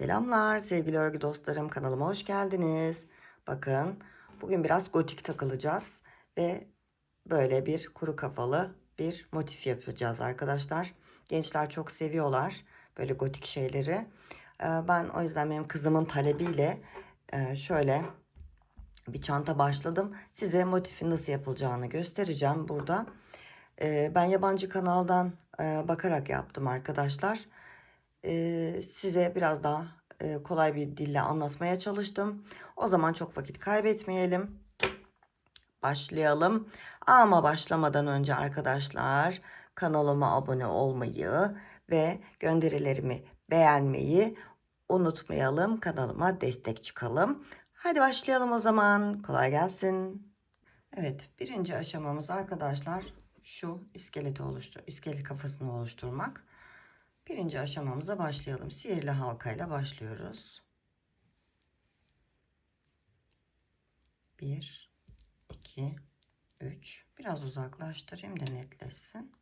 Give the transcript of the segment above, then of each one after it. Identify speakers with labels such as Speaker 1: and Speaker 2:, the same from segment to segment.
Speaker 1: Selamlar sevgili örgü dostlarım kanalıma hoş geldiniz. Bakın bugün biraz gotik takılacağız ve böyle bir kuru kafalı bir motif yapacağız arkadaşlar. Gençler çok seviyorlar böyle gotik şeyleri. Ee, Ben o yüzden benim kızımın talebiyle e, şöyle bir çanta başladım. Size motifin nasıl yapılacağını göstereceğim burada. Ee, Ben yabancı kanaldan e, bakarak yaptım arkadaşlar. Ee, size biraz daha e, kolay bir dille anlatmaya çalıştım. O zaman çok vakit kaybetmeyelim. Başlayalım. Ama başlamadan önce arkadaşlar kanalıma abone olmayı ve gönderilerimi beğenmeyi unutmayalım. Kanalıma destek çıkalım. Hadi başlayalım o zaman. Kolay gelsin. Evet, birinci aşamamız arkadaşlar şu iskeleti oluştur, iskelet kafasını oluşturmak. Birinci aşamamıza başlayalım. Sihirli halkayla başlıyoruz. Bir, iki, üç. Biraz uzaklaştırayım da netleşsin.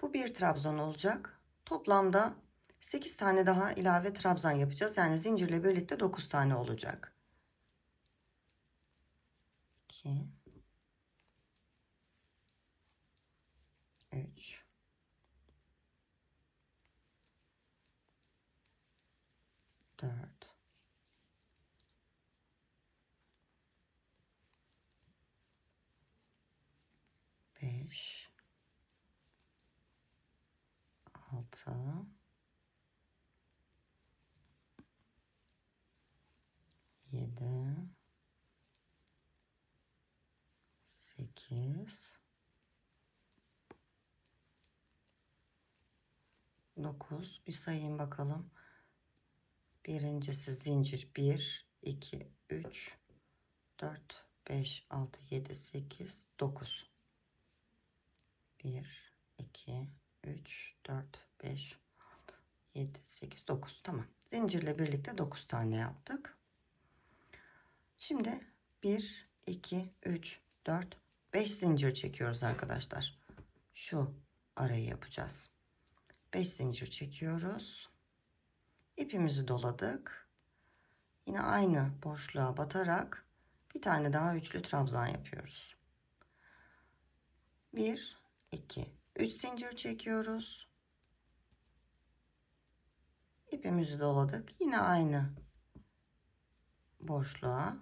Speaker 1: Bu bir trabzan olacak. Toplamda 8 tane daha ilave trabzan yapacağız. Yani zincirle birlikte 9 tane olacak. 2 3 4 5 6 7 8 9 bir sayayım bakalım. Birincisi zincir 1 2 3 4 5 6 7 8 9 1 2 3 4 5 7 8 9 tamam. Zincirle birlikte 9 tane yaptık. Şimdi 1 2 3 4 5 zincir çekiyoruz arkadaşlar. Şu arayı yapacağız. 5 zincir çekiyoruz. İpimizi doladık. Yine aynı boşluğa batarak bir tane daha üçlü trabzan yapıyoruz. 1 2 3 zincir çekiyoruz. İpimizi doladık. Yine aynı boşluğa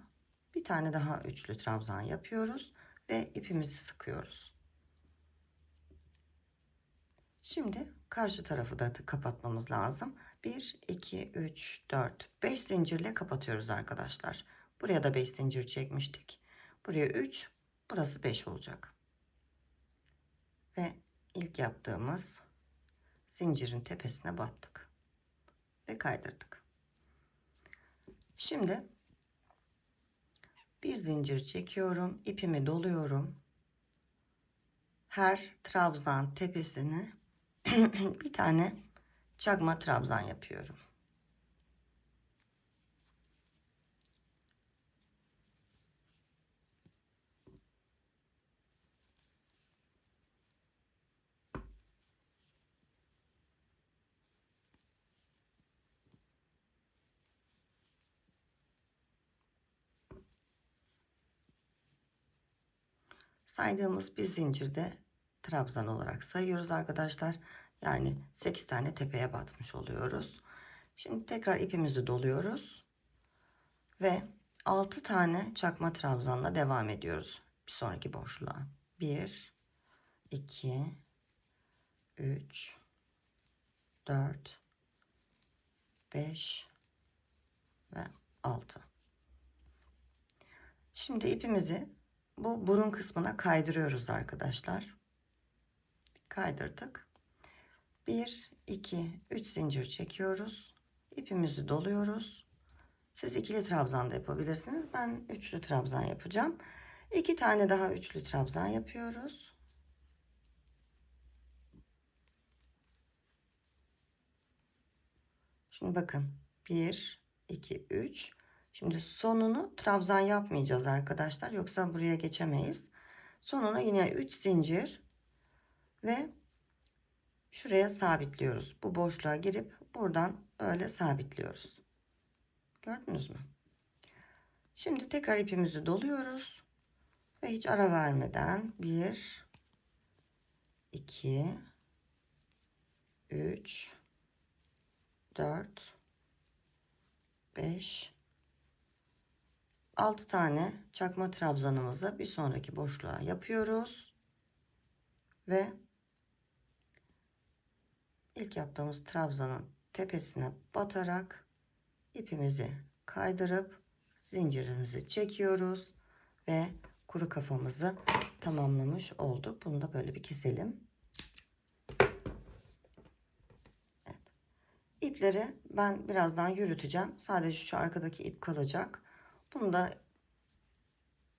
Speaker 1: bir tane daha üçlü trabzan yapıyoruz ve ipimizi sıkıyoruz. Şimdi karşı tarafı da kapatmamız lazım. 1, 2, 3, 4, 5 zincirle kapatıyoruz arkadaşlar. Buraya da 5 zincir çekmiştik. Buraya 3, burası 5 olacak. Ve ilk yaptığımız zincirin tepesine battık. Ve kaydırdık. Şimdi bir zincir çekiyorum. ipimi doluyorum. Her trabzan tepesine bir tane çakma trabzan yapıyorum. Saydığımız bir zincirde trabzan olarak sayıyoruz arkadaşlar. Yani 8 tane tepeye batmış oluyoruz. Şimdi tekrar ipimizi doluyoruz. Ve 6 tane çakma trabzanla devam ediyoruz. Bir sonraki boşluğa. 1 2 3 4 5 ve 6. Şimdi ipimizi bu burun kısmına kaydırıyoruz arkadaşlar. Kaydırdık. 1, 2, 3 zincir çekiyoruz. İpimizi doluyoruz. Siz ikili trabzan da yapabilirsiniz. Ben üçlü trabzan yapacağım. İki tane daha üçlü trabzan yapıyoruz. Şimdi bakın 1, 2, 3. Şimdi sonunu trabzan yapmayacağız arkadaşlar. Yoksa buraya geçemeyiz. Sonuna yine 3 zincir ve şuraya sabitliyoruz. Bu boşluğa girip buradan böyle sabitliyoruz. Gördünüz mü? Şimdi tekrar ipimizi doluyoruz. Ve hiç ara vermeden 1 2 3 4 5 6 tane çakma trabzanımızı bir sonraki boşluğa yapıyoruz. Ve ilk yaptığımız trabzanın tepesine batarak ipimizi kaydırıp zincirimizi çekiyoruz ve kuru kafamızı tamamlamış olduk. Bunu da böyle bir keselim. Evet. İpleri ben birazdan yürüteceğim. Sadece şu arkadaki ip kalacak. Bunu da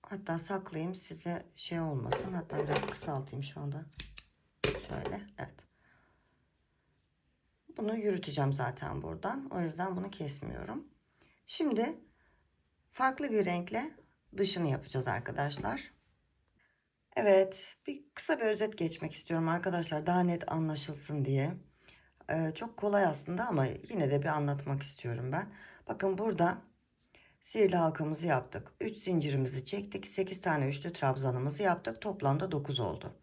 Speaker 1: hatta saklayayım size şey olmasın. Hatta biraz kısaltayım şu anda. Şöyle. Evet. Bunu yürüteceğim zaten buradan. O yüzden bunu kesmiyorum. Şimdi farklı bir renkle dışını yapacağız arkadaşlar. Evet, bir kısa bir özet geçmek istiyorum arkadaşlar daha net anlaşılsın diye. Ee, çok kolay aslında ama yine de bir anlatmak istiyorum ben. Bakın burada sihirli halkamızı yaptık. 3 zincirimizi çektik. 8 tane üçlü trabzanımızı yaptık. Toplamda 9 oldu.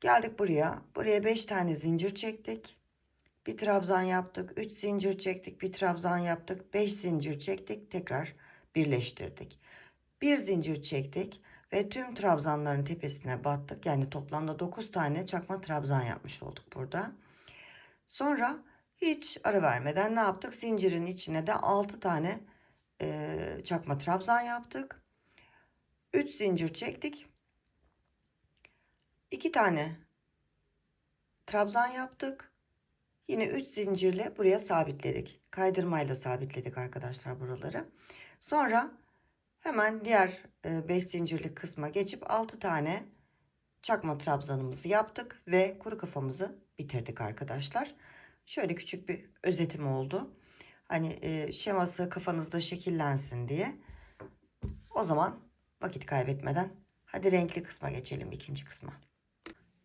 Speaker 1: Geldik buraya. Buraya 5 tane zincir çektik. Bir trabzan yaptık. 3 zincir çektik. Bir trabzan yaptık. 5 zincir çektik. Tekrar birleştirdik. Bir zincir çektik ve tüm trabzanların tepesine battık. Yani toplamda 9 tane çakma trabzan yapmış olduk burada. Sonra hiç ara vermeden ne yaptık? Zincirin içine de 6 tane e, çakma trabzan yaptık. 3 zincir çektik. 2 tane trabzan yaptık. Yine 3 zincirle buraya sabitledik. Kaydırmayla sabitledik arkadaşlar buraları. Sonra hemen diğer 5 zincirli kısma geçip 6 tane çakma trabzanımızı yaptık ve kuru kafamızı bitirdik arkadaşlar. Şöyle küçük bir özetim oldu. Hani e, şeması kafanızda şekillensin diye. O zaman vakit kaybetmeden hadi renkli kısma geçelim ikinci kısma.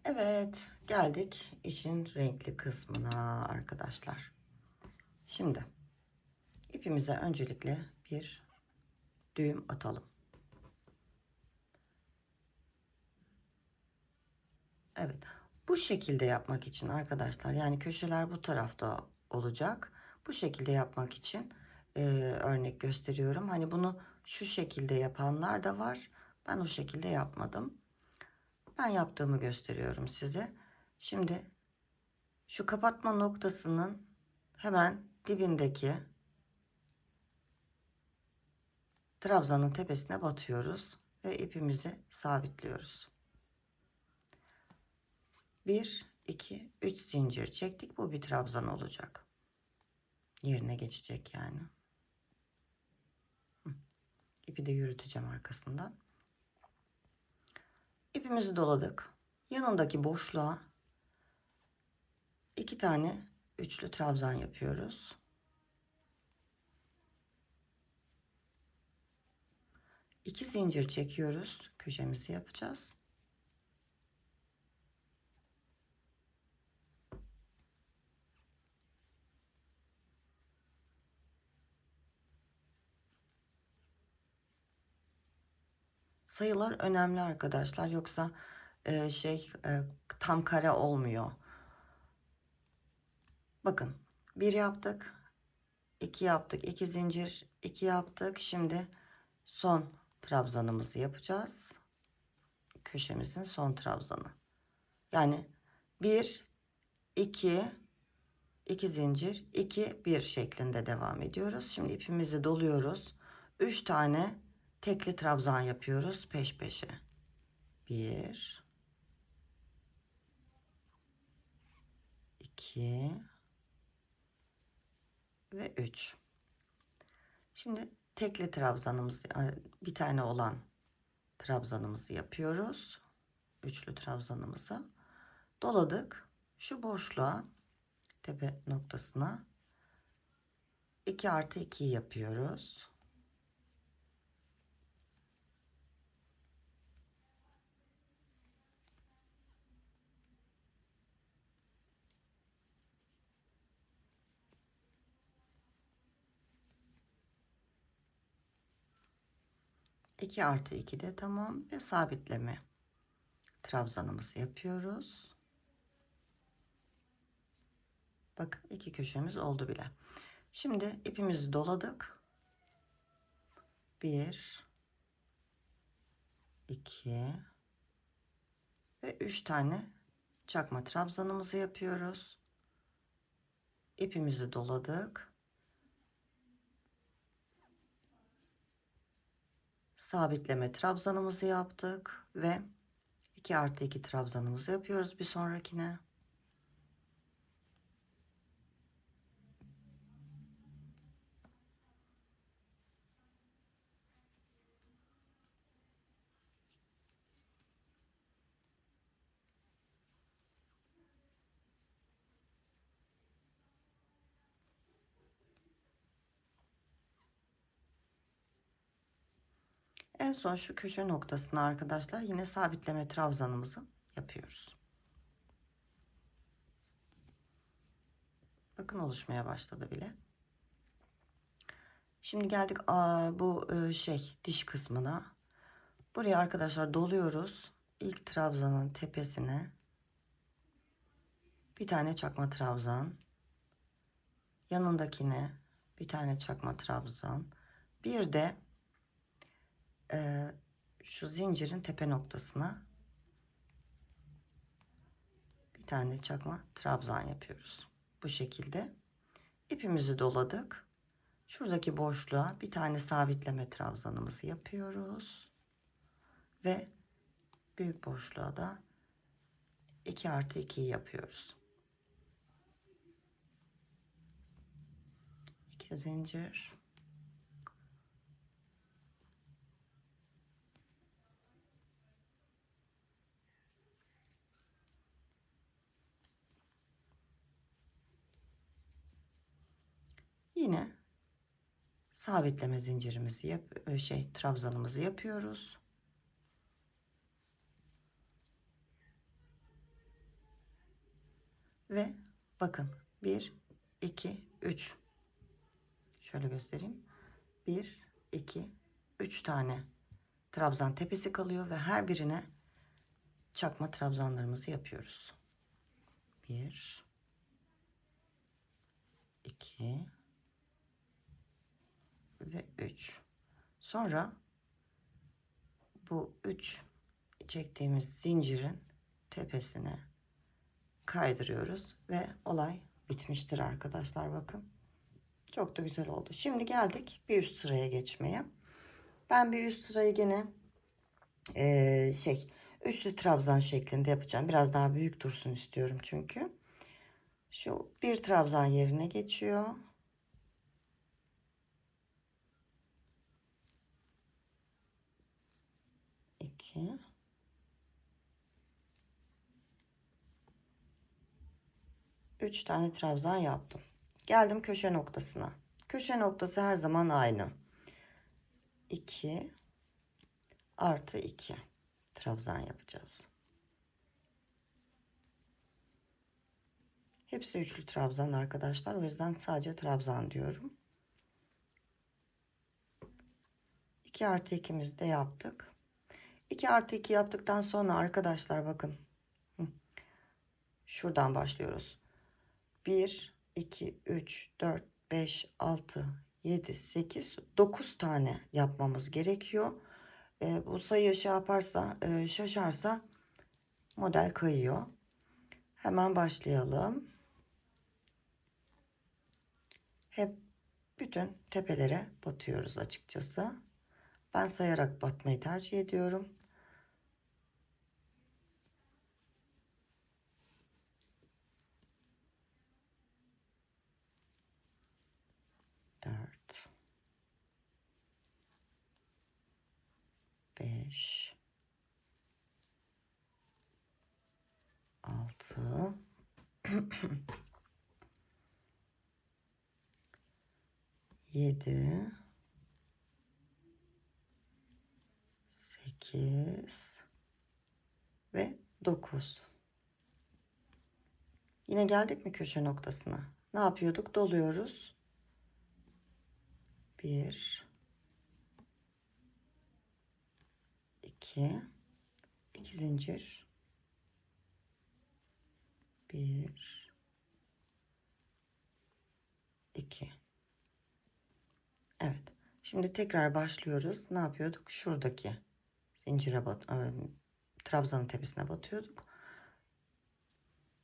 Speaker 1: Evet geldik işin renkli kısmına arkadaşlar. Şimdi ipimize öncelikle bir düğüm atalım. Evet bu şekilde yapmak için arkadaşlar yani köşeler bu tarafta olacak. Bu şekilde yapmak için e, örnek gösteriyorum. Hani bunu şu şekilde yapanlar da var. Ben o şekilde yapmadım. Ben yaptığımı gösteriyorum size. Şimdi şu kapatma noktasının hemen dibindeki trabzanın tepesine batıyoruz ve ipimizi sabitliyoruz. 1 2 3 zincir çektik. Bu bir trabzan olacak. Yerine geçecek yani. İpi de yürüteceğim arkasından. İpimizi doladık. Yanındaki boşluğa iki tane üçlü trabzan yapıyoruz. İki zincir çekiyoruz. Köşemizi yapacağız. Sayılar önemli arkadaşlar. Yoksa e, şey e, tam kare olmuyor. Bakın bir yaptık. iki yaptık. iki zincir. iki yaptık. Şimdi son trabzanımızı yapacağız. Köşemizin son trabzanı. Yani bir, iki, iki zincir, iki, bir şeklinde devam ediyoruz. Şimdi ipimizi doluyoruz. Üç tane tekli trabzan yapıyoruz peş peşe. Bir, iki ve üç. Şimdi tekli trabzanımız bir tane olan trabzanımızı yapıyoruz. Üçlü trabzanımızı doladık. Şu boşluğa tepe noktasına 2 artı 2 yapıyoruz. 2 artı 2 de tamam ve sabitleme trabzanımızı yapıyoruz. Bakın iki köşemiz oldu bile. Şimdi ipimizi doladık. 1 2 ve 3 tane çakma trabzanımızı yapıyoruz. İpimizi doladık. Sabitleme trabzanımızı yaptık ve 2 artı 2 trabzanımızı yapıyoruz bir sonrakine. En son şu köşe noktasına arkadaşlar yine sabitleme trabzanımızı yapıyoruz. Bakın oluşmaya başladı bile. Şimdi geldik bu e, şey diş kısmına. Buraya arkadaşlar doluyoruz. İlk trabzanın tepesine bir tane çakma trabzan. Yanındakine bir tane çakma trabzan. Bir de e, şu zincirin tepe noktasına bir tane çakma trabzan yapıyoruz. Bu şekilde ipimizi doladık. Şuradaki boşluğa bir tane sabitleme trabzanımızı yapıyoruz. Ve büyük boşluğa da 2 artı 2'yi yapıyoruz. 2 zincir Yine sabitleme zincirimizi yap şey trabzanımızı yapıyoruz. Ve bakın 1 2 3 şöyle göstereyim. 1 2 3 tane trabzan tepesi kalıyor ve her birine çakma trabzanlarımızı yapıyoruz. 1 2 ve 3. Sonra bu 3 çektiğimiz zincirin tepesine kaydırıyoruz ve olay bitmiştir arkadaşlar bakın. Çok da güzel oldu. Şimdi geldik bir üst sıraya geçmeye. Ben bir üst sırayı gene ee, şey üçlü trabzan şeklinde yapacağım. Biraz daha büyük dursun istiyorum çünkü. Şu bir trabzan yerine geçiyor. 2 3 tane trabzan yaptım. Geldim köşe noktasına. Köşe noktası her zaman aynı. 2 artı 2 trabzan yapacağız. Hepsi üçlü trabzan arkadaşlar. O yüzden sadece trabzan diyorum. 2 artı 2'mizi de yaptık. 2 artı 2 yaptıktan sonra arkadaşlar bakın. Şuradan başlıyoruz. 1, 2, 3, 4, 5, 6, 7, 8, 9 tane yapmamız gerekiyor. E, bu sayı şey yaparsa, e, şaşarsa model kayıyor. Hemen başlayalım. Hep bütün tepelere batıyoruz açıkçası. Ben sayarak batmayı tercih ediyorum. dört, beş, altı, yedi, sekiz ve dokuz. Yine geldik mi köşe noktasına? Ne yapıyorduk? Doluyoruz. 1 2 2 zincir 1 2 Evet. Şimdi tekrar başlıyoruz. Ne yapıyorduk? Şuradaki zincire bat e, trabzanın tepesine batıyorduk.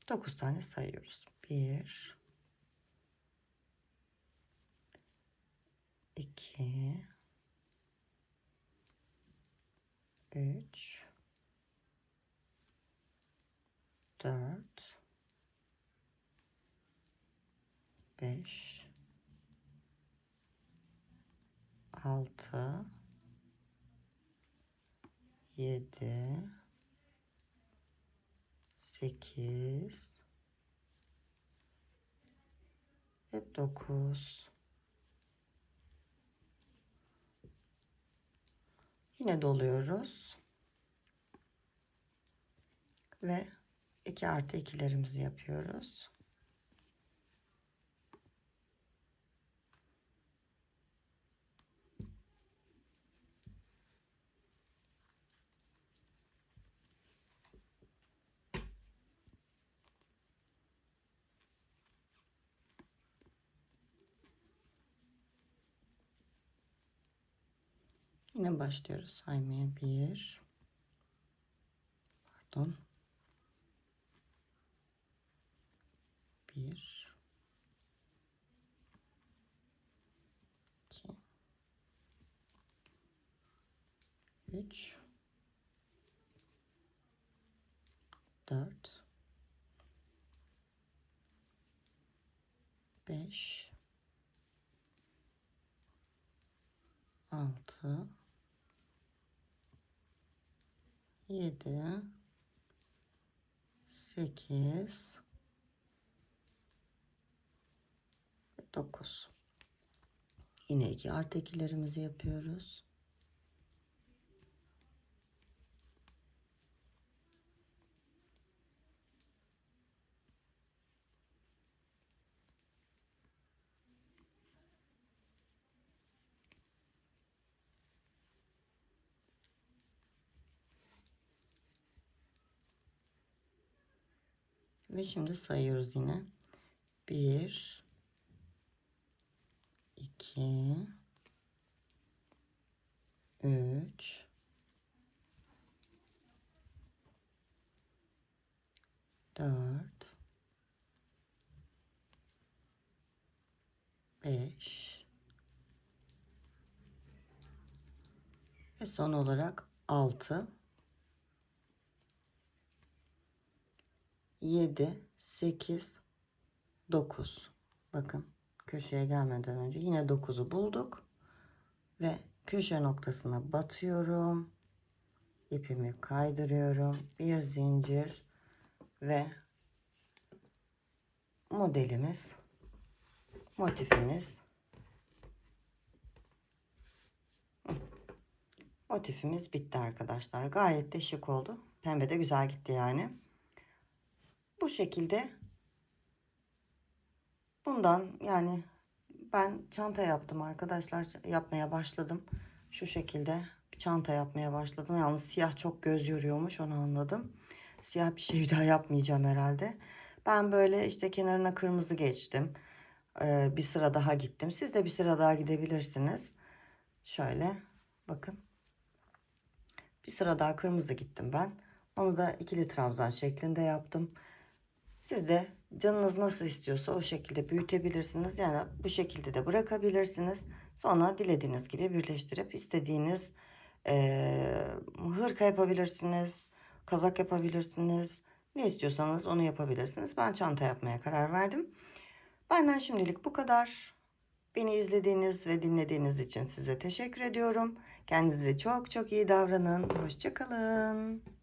Speaker 1: 9 tane sayıyoruz. 1 2 3 4 5 6 7 8 ve 9 Yine doluyoruz. Ve 2 artı 2'lerimizi yapıyoruz. Yine başlıyoruz saymaya. Bir. Pardon. Bir. iki, Üç. Dört. Beş. Altı. 7 8 ve 9 yine iki artı ikilerimizi yapıyoruz Ve şimdi sayıyoruz yine. 1 2 3 4 5 ve son olarak 6 7, 8, 9. Bakın köşeye gelmeden önce yine 9'u bulduk. Ve köşe noktasına batıyorum. İpimi kaydırıyorum. Bir zincir ve modelimiz, motifimiz motifimiz bitti arkadaşlar. Gayet de şık oldu. Pembe de güzel gitti yani. Bu şekilde bundan yani ben çanta yaptım arkadaşlar yapmaya başladım. Şu şekilde bir çanta yapmaya başladım. Yalnız siyah çok göz yoruyormuş onu anladım. Siyah bir şey daha yapmayacağım herhalde. Ben böyle işte kenarına kırmızı geçtim. Ee, bir sıra daha gittim. Siz de bir sıra daha gidebilirsiniz. Şöyle bakın. Bir sıra daha kırmızı gittim ben. Onu da ikili trabzan şeklinde yaptım. Siz de canınız nasıl istiyorsa o şekilde büyütebilirsiniz. Yani bu şekilde de bırakabilirsiniz. Sonra dilediğiniz gibi birleştirip istediğiniz e, hırka yapabilirsiniz. Kazak yapabilirsiniz. Ne istiyorsanız onu yapabilirsiniz. Ben çanta yapmaya karar verdim. Benden şimdilik bu kadar. Beni izlediğiniz ve dinlediğiniz için size teşekkür ediyorum. Kendinize çok çok iyi davranın. Hoşçakalın.